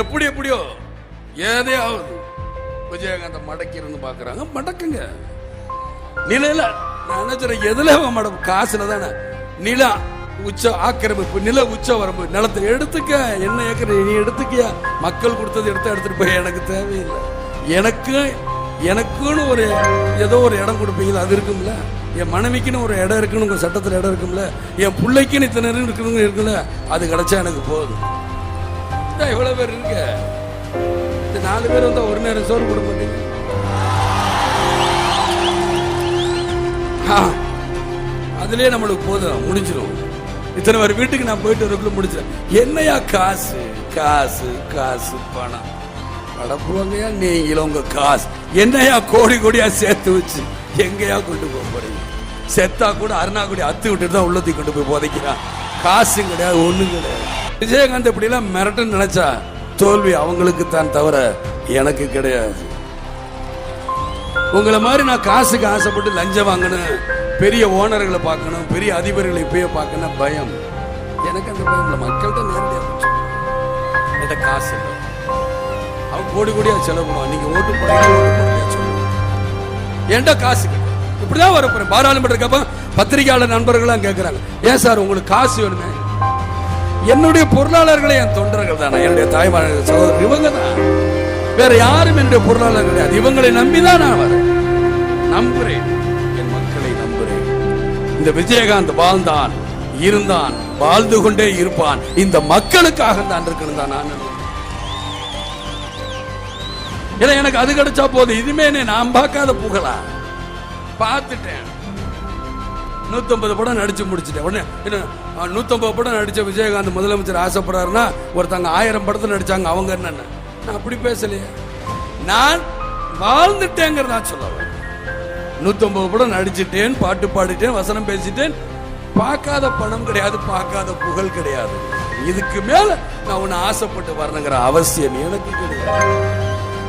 எப்படி எப்படியோ? ஏதையாவது விஜயகாந்த மடக்கி பாக்குறாங்க. மடக்குங்க. நிலையில நான் என்ன எதுல மடப்பு மடம்? காசுல தானே. நிலா உச்ச ஆக்கிரமிப்பு நில உச்ச வரம்பு நிலத்தை எடுத்துக்க. என்ன ஏக்கர்? நீ எடுத்துக்கியா? மக்கள் கொடுத்தது எடுத்து எடுத்துட்டு போய் எனக்கு தேவையில்லை. எனக்கு எனக்குன்னு ஒரு ஏதோ ஒரு இடம் கொடுப்பீங்க அது இருக்கும்ல. என் மனைவிக்குன்னு ஒரு இடம் இருக்குன்னு உங்க சட்டத்தில் இடம் இருக்கும்ல. என் பிள்ளைக்குன்னு இத்தனை இடம் இருக்குன்னு இருக்குல்ல அது கிடைச்சா எனக்கு போதும். இந்த இவ்வளவு பேர் இருக்க? இந்த நாலு பேர் வந்தா ஒரு நேரம் சோறு கொடுக்க மாட்டீங்க அதுலயே நம்மளுக்கு போதும் முடிஞ்சிடும் இத்தனை பேர் வீட்டுக்கு நான் போயிட்டு வரக்குள்ள முடிச்சிடும் என்னையா காசு? காசு காசு பணம். அடப்புவாங்கயா நீங்களும் உங்க காசு. என்னையா கோடி கோடியா சேர்த்து வச்சு எங்கேயா கொண்டு போக போறீங்க? செத்தா கூட அருணாக்குடி அத்து விட்டுட்டு தான் உள்ளத்தி கொண்டு போய் போதைக்கிறான். காசும் கிடையாது ஒண்ணும் கிடையாது. விஜயகாந்த் இப்படி எல்லாம் மிரட்டுன்னு நினைச்சா தோல்வி அவங்களுக்கு தான் தவிர எனக்கு கிடையாது. உங்களை மாதிரி நான் காசுக்கு ஆசைப்பட்டு லஞ்சம் வாங்கணும் பெரிய ஓனர்களை பார்க்கணும் பெரிய அதிபர்களை இப்பயே பார்க்கணும் பயம். எனக்கு அந்த பயம் இல்லை. மக்கள்கிட்ட நேரடியாக காசு இல்லை. அவன் கோடி கோடியா செலவுமா நீங்க ஓட்டு போடுறீங்க காசு இப்படிதான் வர போறேன் பாராளுமன்ற பத்திரிகையாளர் நண்பர்கள்லாம் கேட்கறாங்க ஏன் சார் உங்களுக்கு காசு வேணுமே? என்னுடைய பொருளாளர்களே என் தொண்டர்கள் தானே என்னுடைய தாய்மார் சகோதரர் இவங்க தான். வேற யாரும் என்னுடைய பொருளாளர் கிடையாது. இவங்களை நம்பிதான் நான் வரேன் நம்புறேன். என் மக்களை நம்புறேன். இந்த விஜயகாந்த் வாழ்ந்தான் இருந்தான் வாழ்ந்து கொண்டே இருப்பான். இந்த மக்களுக்காக தான் இருக்கணும் தான் நான் ஏன்னா எனக்கு அது கிடைச்சா போதும். இதுமே நான் பார்க்காத புகழா? பார்த்துட்டேன். நூத்தம்பது படம் நடிச்சு முடிச்சிட்டேன். உடனே என்ன நூத்தம்பது படம் நடிச்ச விஜயகாந்த் முதலமைச்சர் ஆசைப்படுறாருன்னா ஒருத்தங்க ஆயிரம் படத்தில் நடிச்சாங்க அவங்க என்னென்ன. நான் அப்படி பேசலையே. நான் வாழ்ந்துட்டேங்கிறதா சொல்லுவேன் வரேன். படம் நடிச்சிட்டேன் பாட்டு பாடிட்டேன் வசனம் பேசிட்டேன். பார்க்காத பணம் கிடையாது பார்க்காத புகழ் கிடையாது. இதுக்கு மேல நான் உன்னை ஆசைப்பட்டு வரணுங்கிற அவசியம் எனக்கு கிடையாது.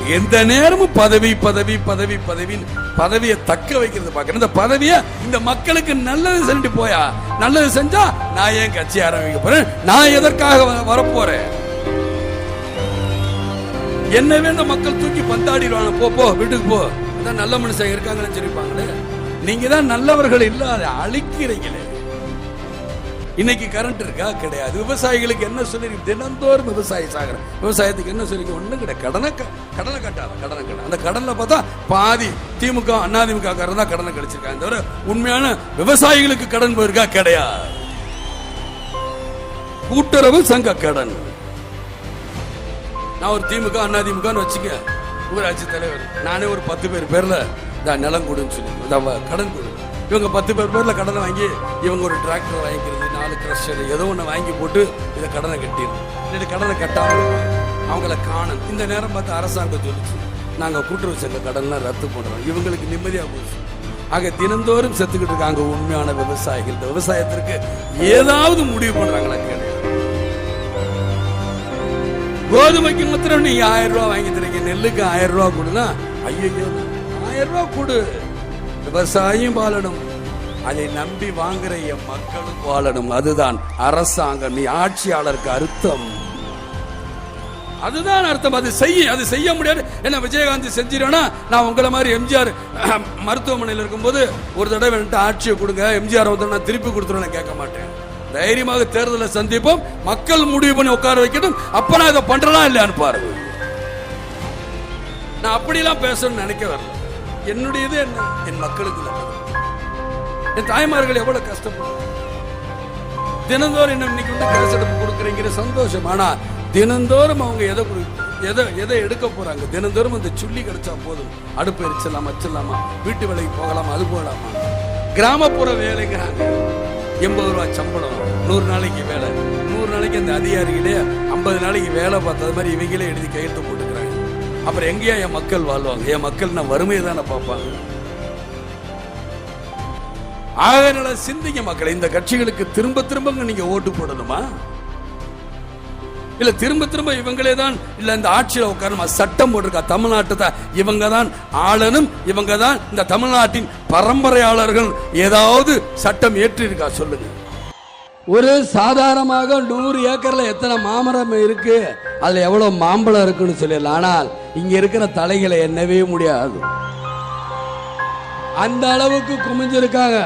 எந்த நேரமும் பதவி பதவி பதவி பதவின்னு பதவியை தக்க வைக்கிறது பார்க்கணும். இந்த பதவியை இந்த மக்களுக்கு நல்லது செஞ்சு போயா? நல்லது செஞ்சா நான் ஏன் கட்சி ஆரம்பிக்க போறேன்? நான் எதற்காக வ- வரப்போறேன்? என்னவே இந்த மக்கள் தூக்கி பந்தாடிடுவாங்க. போ போ வீட்டுக்கு போ. நல்ல மனுஷன் இருக்காங்கன்னு சொல்லிப்பாங்களே நீங்க தான் நல்லவர்கள் இல்லாத அழிக்கிறீங்களே. இன்னைக்கு கரண்ட் இருக்கா? கிடையாது. விவசாயிகளுக்கு என்ன சொல்லி தினந்தோறும் விவசாயி சாகிறேன். விவசாயத்துக்கு என்ன சொல்லி ஒன்றும் கிடையாது. கடனை க- கடனை கட்டாத கடனை கட்ட அந்த கடன்ல பார்த்தா பாதி திமுக அதிமுக காரன் தான் கடனை கிடைச்சிருக்காங்க தவிர உண்மையான விவசாயிகளுக்கு கடன் போயிருக்கா? கிடையாது. கூட்டுறவு சங்க கடன். நான் ஒரு திமுக அதிமுகன்னு வச்சுக்க ஊராட்சி தலைவர் நானே ஒரு பத்து பேர் பேர்ல இந்த நிலம் கொடுன்னு சொல்லி கடன் கொடு இவங்க பத்து பேர் பேர்ல கடனை வாங்கி இவங்க ஒரு டிராக்டர் வாங்கிக்கிறது. நாலு கிரஷர் ஏதோ ஒன்று வாங்கி போட்டு இதை கடனை கட்டிடணும். இல்லாட்டி கடனை கட்டாமல் அவங்கள காணும். இந்த நேரம் பார்த்து அரசாங்கம் சொல்லிச்சு. நாங்கள் கூட்டுறவு சங்க கடன்லாம் ரத்து பண்ணுறோம் இவங்களுக்கு நிம்மதியாக போச்சு. ஆக தினந்தோறும் செத்துக்கிட்டு இருக்காங்க உண்மையான விவசாயிகள் இந்த விவசாயத்திற்கு ஏதாவது முடிவு பண்ணுறாங்களா கிடையாது கோதுமைக்கு மாத்திரம் நீங்க ஆயிரம் ரூபா வாங்கி தரீங்க. நெல்லுக்கு ஆயிரம் ரூபா கொடுனா ஐயோ ஆயிரம் ரூபா கொடு. விவசாயியும் வாழணும் அதை நம்பி வாங்குற என் மக்களும் வாழணும். அதுதான் அரசாங்கம். நீ ஆட்சியாளருக்கு அர்த்தம். அதுதான் அர்த்தம். அது செய்ய அது செய்ய முடியாது. என்ன விஜயகாந்த் செஞ்சிருவேன்னா நான் உங்களை மாதிரி எம்ஜிஆர் மருத்துவமனையில் இருக்கும்போது ஒரு தடவை என்கிட்ட ஆட்சியை கொடுங்க. எம்ஜிஆர் வந்து நான் திருப்பி கொடுத்துருவேன் கேட்க மாட்டேன். தைரியமாக தேர்தலை சந்திப்போம். மக்கள் முடிவு பண்ணி உட்கார வைக்கட்டும். அப்ப நான் இதை பண்றலாம் இல்லையான்னு பாருங்க. நான் அப்படிலாம் பேசணும்னு நினைக்க வரல. என்னுடையது என்ன? என் மக்களுக்கு நல்லது. என் தாய்மார்கள் எவ்வளவு கஷ்டப்படுறாங்க தினந்தோறும் இன்னும் இன்னைக்கு வந்து கேஸ் எடுப்பு கொடுக்குறீங்கிற சந்தோஷம். ஆனா தினந்தோறும் அவங்க எதை எதை எதை எடுக்க போறாங்க? தினந்தோறும் அந்த சுள்ளி கிடைச்சா போதும். அடுப்பு எரிச்சிடலாமா வச்சிடலாமா? வீட்டு வேலைக்கு போகலாமா அது போகலாமா? கிராமப்புற வேலைங்கிறாங்க. எண்பது ரூபாய் சம்பளம் நூறு நாளைக்கு வேலை. நூறு நாளைக்கு அந்த அதிகாரிகளே ஐம்பது நாளைக்கு வேலை பார்த்தது மாதிரி இவங்களே எழுதி கையெழுத்து போட்டுக்கிறாங்க. அப்புறம் எங்கேயா என் மக்கள் வாழ்வாங்க? என் மக்கள் நான் வறுமையை தானே பார்ப்பாங்க? ஆகனால சிந்திங்க மக்கள் இந்த கட்சிகளுக்கு திரும்ப திரும்ப நீங்க ஓட்டு போடணுமா? இல்ல திரும்ப திரும்ப இவங்களே தான் இல்ல இந்த ஆட்சியில் உட்காரணுமா? சட்டம் போட்டிருக்கா தமிழ்நாட்டை இவங்க தான் ஆளனும் இவங்க தான் இந்த தமிழ்நாட்டின் பரம்பரையாளர்கள். ஏதாவது சட்டம் ஏற்றி இருக்கா சொல்லுங்க. ஒரு சாதாரணமாக நூறு ஏக்கர்ல எத்தனை மாமரம் இருக்கு? அதுல எவ்வளவு மாம்பழம் இருக்குன்னு சொல்லிடலாம். ஆனால் இங்க இருக்கிற தலைகளை எண்ணவே முடியாது. அந்த அளவுக்கு குமிஞ்சிருக்காங்க.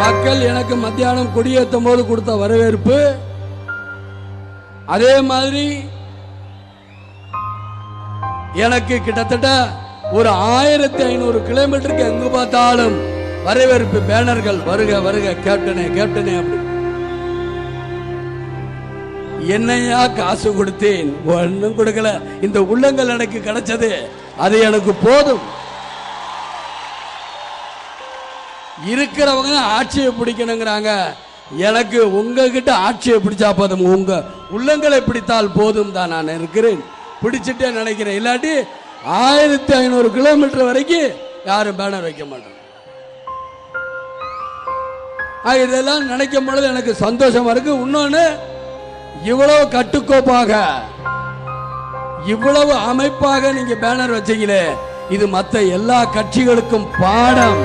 மக்கள் எனக்கு மத்தியானம் கொடியேற்றும் போது கொடுத்த வரவேற்பு அதே மாதிரி எனக்கு கிட்டத்தட்ட ஒரு ஆயிரத்தி ஐநூறு கிலோமீட்டருக்கு எங்கு பார்த்தாலும் வரவேற்பு பேனர்கள் வருக வருக கேப்டனே கேப்டனே அப்படி. என்னையா காசு கொடுத்தேன்? ஒன்னும் கொடுக்கல. இந்த உள்ளங்கள் எனக்கு கிடைச்சது. அது எனக்கு போதும். இருக்கிறவங்க ஆட்சியை பிடிக்கணுங்கிறாங்க. எனக்கு உங்ககிட்ட ஆட்சியை பிடிச்சா போதும். உங்க உள்ளங்களை பிடித்தால் போதும் தான் நான் இருக்கிறேன். பிடிச்சிட்டே நினைக்கிறேன். இல்லாட்டி ஆயிரத்தி ஐநூறு கிலோமீட்டர் வரைக்கும் யாரும் பேனர் வைக்க மாட்டேன் இதெல்லாம் நினைக்கும் பொழுது எனக்கு சந்தோஷமா இருக்கு. இன்னொன்னு இவ்வளவு கட்டுக்கோப்பாக இவ்வளவு அமைப்பாக நீங்க பேனர் வச்சீங்களே இது மற்ற எல்லா கட்சிகளுக்கும் பாடம்.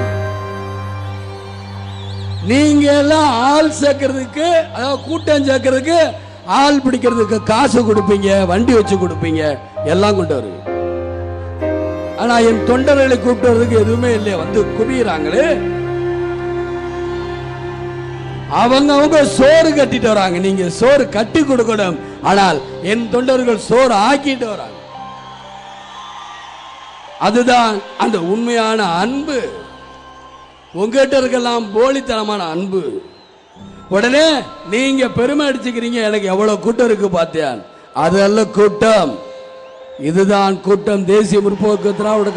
நீங்க எல்லாம் ஆள் சேர்க்கறதுக்கு அதாவது கூட்டம் சேர்க்கறதுக்கு ஆள் பிடிக்கிறதுக்கு காசு கொடுப்பீங்க வண்டி வச்சு கொடுப்பீங்க எல்லாம் கொண்டு வருவீங்க ஆனா என் தொண்டர்களை கூப்பிட்டு வர்றதுக்கு எதுவுமே இல்லையே வந்து குவியறாங்களே. அவங்க அவங்க சோறு கட்டிட்டு வராங்க. நீங்க சோறு கட்டி கொடுக்கணும். ஆனால் என் தொண்டர்கள் சோறு ஆக்கிட்டு வராங்க. அதுதான் அந்த உண்மையான அன்பு. உங்ககிட்ட இருக்கலாம் போலித்தனமான அன்பு. உடனே நீங்க பெருமை அடிச்சுக்கிறீங்க. எனக்கு எவ்வளவு கூட்டம் இருக்கு பார்த்தேன் அது அல்ல கூட்டம். இதுதான் கூட்டம். தேசிய முற்போக்கு திராவிட